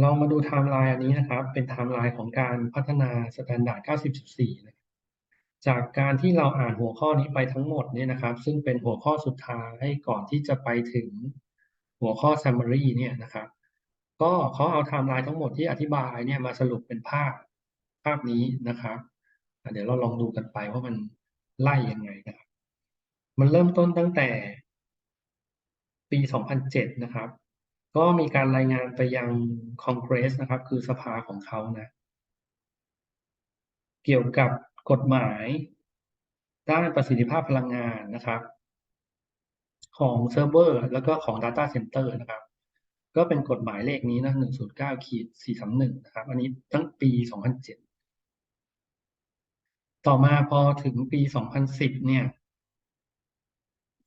เรามาดูไทม์ไลน์อันนี้นะครับ เป็นไทม์ไลน์ของการพัฒนา Standard 90.4นะจากการที่เราอ่านหัวข้อนี้ไปทั้งหมดเนี่ยนะครับ ซึ่งเป็นหัวข้อสุดท้ายก่อนที่จะไปถึงหัวข้อ summary เนี่ยนะครับ ก็เขาเอาไทม์ไลน์ทั้งหมดที่อธิบายเนี่ยมาสรุปเป็นภาพภาพนี้นะครับ เดี๋ยวเราลองดูกันไปว่ามันไล่ยังไงนะครับ มันเริ่มต้นตั้งแต่ปี 2007 นะครับ ก็มีการรายงานไปยังคอนเกรสนะครับ คือสภาของเขานะ เกี่ยวกับกฎหมายด้านประสิทธิภาพพลังงานนะครับ ของเซิร์ฟเวอร์แล้วก็ของ Data Center นะครับ ก็เป็นกฎหมายเลขนี้นะ109ขีด431นะครับ อันนี้ตั้งปี 2007 ต่อมาพอถึงปี 2010 เนี่ย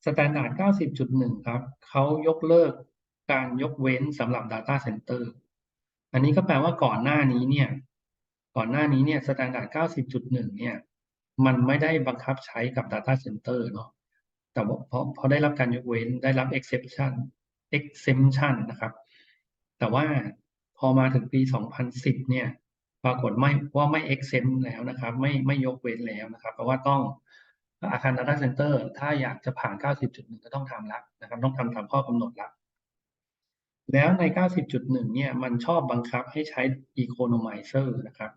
สแตนดาร์ด90.1 ครับ เขายกเลิก การยกเว้นสำหรับ Data Center อันนี้ก็แปลว่าก่อนหน้านี้เนี่ย ก่อนหน้านี้เนี่ยสแตนดาร์ด90.1 เนี่ย มันไม่ได้บังคับใช้กับ Data Center เนาะแต่ว่าเพราะพราะได้รับการยกเว้นได้รับ exception exemption นะครับ แต่ว่าพอมาถึงปี 2010 เนี่ย ปรากฏไม่ว่าไม่ exempt แล้วนะครับ ไม่ไม่ยกเว้นแล้วนะครับ เพราะว่าต้องอาคาร Data Center ถ้าอยากจะผ่าน 90.1 ก็ต้องทำแล้วนะครับ ต้องทำตามข้อกำหนดแล้ว แล้วใน 90.1 เนี่ย มันชอบบังคับให้ใช้ economizer นะครับ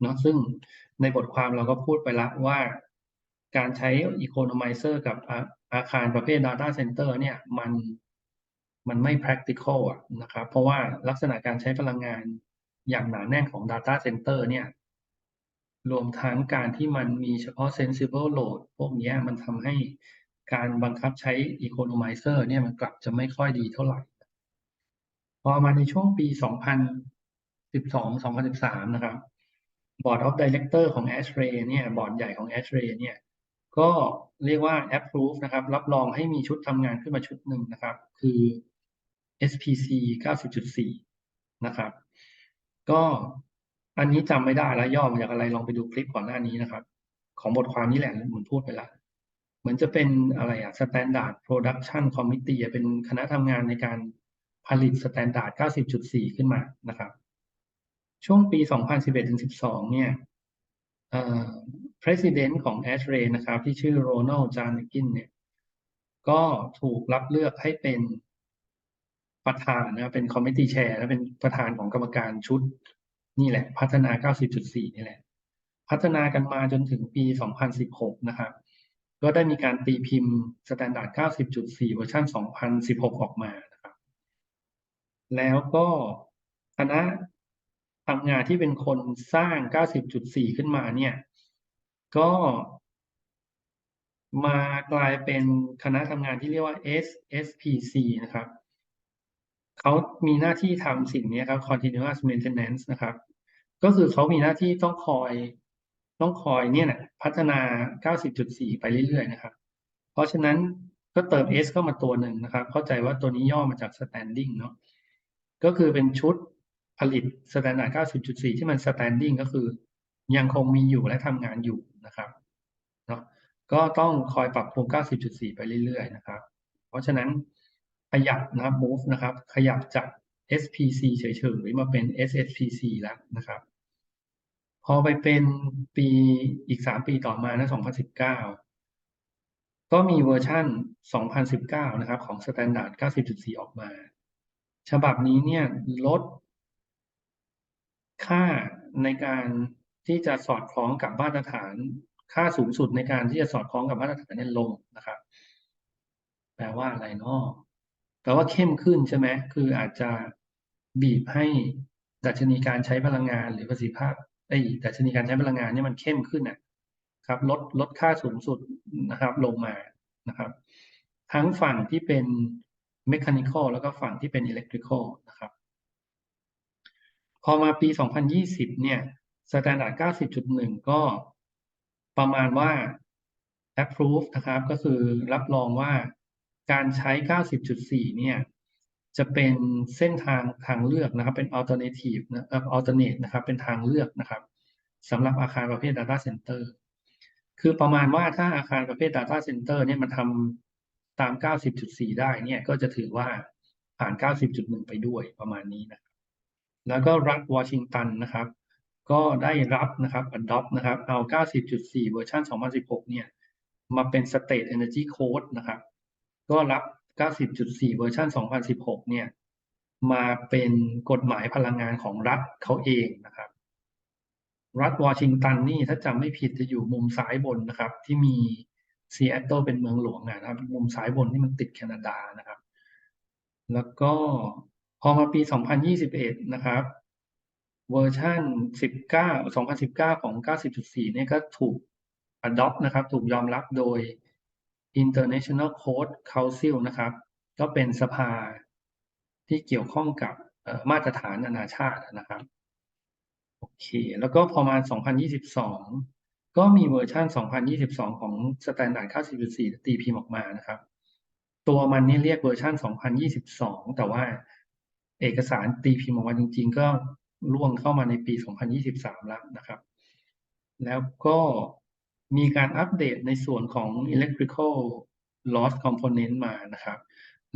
เนาะซึ่งในบทความเราก็พูดไปแล้วว่า การใช้ economizer กับอาคารประเภท data center เนี่ย มันมันไม่ practical นะครับ เพราะว่าลักษณะการใช้พลังงานอย่างหนาแน่นของ data center เนี่ย รวมทั้งการที่มันมีเฉพาะ sensible load พวกนี้มันทำให้การบังคับใช้ economizer เนี่ย มันกลับจะไม่ค่อยดีเท่าไหร่ พอมาในช่วงปี 2012-2013 นะครับ Board of Director ของ ASHRAE เนี่ยบอร์ดใหญ่ของ ASHRAE เนี่ยก็เรียกว่า approve นะครับ รับรองให้มีชุดทำงานขึ้นมาชุดหนึ่งนะครับ คือ SPC 90.4 นะครับ ก็อันนี้จำไม่ได้แล้วย่อมาจากอะไรลองไปดูคลิปก่อนหน้านี้นะครับ ของบทความนี้แหละเหมือนพูดไปละเหมือนจะเป็นอะไรอะ Standard Production Committee เป็นคณะทำงานในการ ผลิต Standard 90.4 ขึ้นมานะครับ ช่วงปี 2011-12 เนี่ยเอ่อ President ของ ASHRAE นะครับ ที่ชื่อโรนัลจานกินเนี่ย ก็ถูกรับเลือกให้เป็นประธานนะเป็น Committee Chair และเป็นประธานของกรรมการชุด นี่แหละ พัฒนา 90.4 นี่แหละ พัฒนากันมาจนถึงปี 2016 นะครับ ก็ได้มีการตีพิมพ์ Standard 90.4 เวอร์ชัน2016 ออกมา แล้วก็คณะทำงานที่เป็นคนสร้าง 90.4 ขึ้นมาเนี่ย ก็มากลายเป็นคณะทำงานที่เรียกว่า SSPC นะครับ เขามีหน้าที่ทำสิ่งนี้ครับ continuous maintenance นะครับ ก็คือเขามีหน้าที่ต้องคอยต้องคอยเนี่ยนะพัฒนา 90.4 ไปเรื่อยๆ นะครับ เพราะฉะนั้นก็เติม S เข้ามาตัวหนึ่งนะครับ เข้าใจว่าตัวนี้ย่อมาจาก standing เนาะ ก็คือเป็นชุดผลิต standard 90.4 ที่มัน standing ก็คือ ยังคงมีอยู่และทำงานอยู่นะครับเนาะก็ต้องคอยปรับปรุง 90.4 ไปเรื่อยๆนะครับ เพราะฉะนั้นขยับนะครับ move นะครับ ขยับจาก SPC เฉยๆมาเป็น SSPC แล้วนะครับ พอไปเป็นปีอีก 3 ปีต่อมานะ 2019 ก็มีเวอร์ชัน2019 นะครับ ของ Standard 90.4 ออกมา ฉบับนี้เนี่ยลด ค่าในการที่จะสอดคล้องกับมาตรฐาน ค่าสูงสุดในการที่จะสอดคล้องกับมาตรฐานเนี่ยลงนะครับ แปลว่าอะไรเนาะแปลว่าเข้มขึ้นใช่ไหมคืออาจจะบีบให้ดัชนีการใช้พลังงานหรือประสิทธิภาพไอ้ดัชนีการใช้พลังงานเนี่ยมันเข้มขึ้นนะครับลดลดค่าสูงสุดนะครับลงมานะครับ ทั้งฝั่งที่เป็น mechanical แล้วก็ฝั่งที่เป็น electrical นะครับ พอมาปี 2020 เนี่ย standard 90.1 ก็ประมาณว่า approve นะครับ ก็คือรับรองว่าการใช้ 90.4 เนี่ย จะเป็นเส้นทางทางเลือกนะครับ เป็น alternative นะ alternate นะครับ เป็นทางเลือกนะครับสำหรับอาคารประเภท data center คือประมาณว่าถ้าอาคารประเภท data center เนี่ยมันทำ ตาม 90.4 ได้เนี่ยก็จะถือว่าผ่าน 90.1 ไปด้วยประมาณนี้นะครับแล้วก็รัฐวอชิงตันนะครับ ก็ได้รับนะครับ adopt นะครับ เอา 90.4 เวอร์ชัน2016 เนี่ย มาเป็น State Energy Code นะครับ ก็รับ 90.4 เวอร์ชัน2016 เนี่ย มาเป็นกฎหมายพลังงานของรัฐเขาเองนะครับ รัฐวอชิงตันนี่ถ้าจำไม่ผิดจะอยู่มุมซ้ายบนนะครับ ที่มี ซีแอตเทิลเป็นเมืองหลวงนะครับ มุมซ้ายบนที่มันติดแคนาดานะครับ แล้วก็พอมาปี 2021 นะครับ เวอร์ชัน19 2019 ของ 90.4 เนี่ยก็ถูก adopt นะครับ ถูกยอมรับโดย International Code Council นะครับ ก็เป็นสภาที่เกี่ยวข้องกับมาตรฐานนานาชาตินะครับ โอเค แล้วก็พอมา 2022 ก็มีเวอร์ชัน2022 ของ Standard 90.4ตีพิมพ์ออกมานะครับ ตัวมันนี่เรียกเวอร์ชัน2022 แต่ว่าเอกสารตีพิมพ์ออกมาจริง ๆ ก็ล่วงเข้ามาในปี 2023 แล้วนะครับ แล้วก็มีการอัปเดตในส่วนของ electrical loss component มานะครับ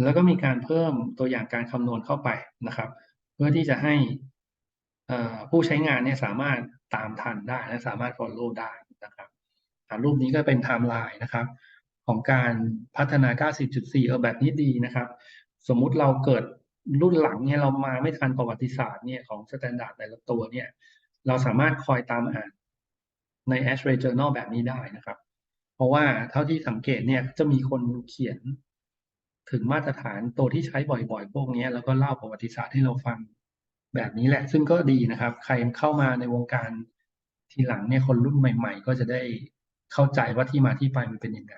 แล้วก็มีการเพิ่มตัวอย่างการคำนวณเข้าไปนะครับ เพื่อที่จะให้ผู้ใช้งานเนี่ยสามารถตามทันได้และสามารถ follow ได้ นะครับรูปนี้ก็เป็นไทม์ไลน์นะครับ ของการพัฒนา 90.4 เออแบบนี้ดีนะครับ สมมุติเราเกิดรุ่นหลังเนี่ยเรามาไม่ทันประวัติศาสตร์เนี่ยของสแตนดาร์ดแต่ละตัวเนี่ยเราสามารถคอยตามอ่านใน ASHRAE Journal แบบนี้ได้นะครับ เพราะว่าเท่าที่สังเกตเนี่ยจะมีคนเขียนถึงมาตรฐานตัวที่ใช้บ่อยๆ พวกนี้แล้วก็เล่าประวัติศาสตร์ให้เราฟังแบบนี้แหละ ซึ่งก็ดีนะครับ ใครเข้ามาในวงการ ทีหลังเนี่ยคนรุ่นใหม่ ๆ ก็จะได้เข้าใจว่าที่มาที่ไปมันเป็นยังไง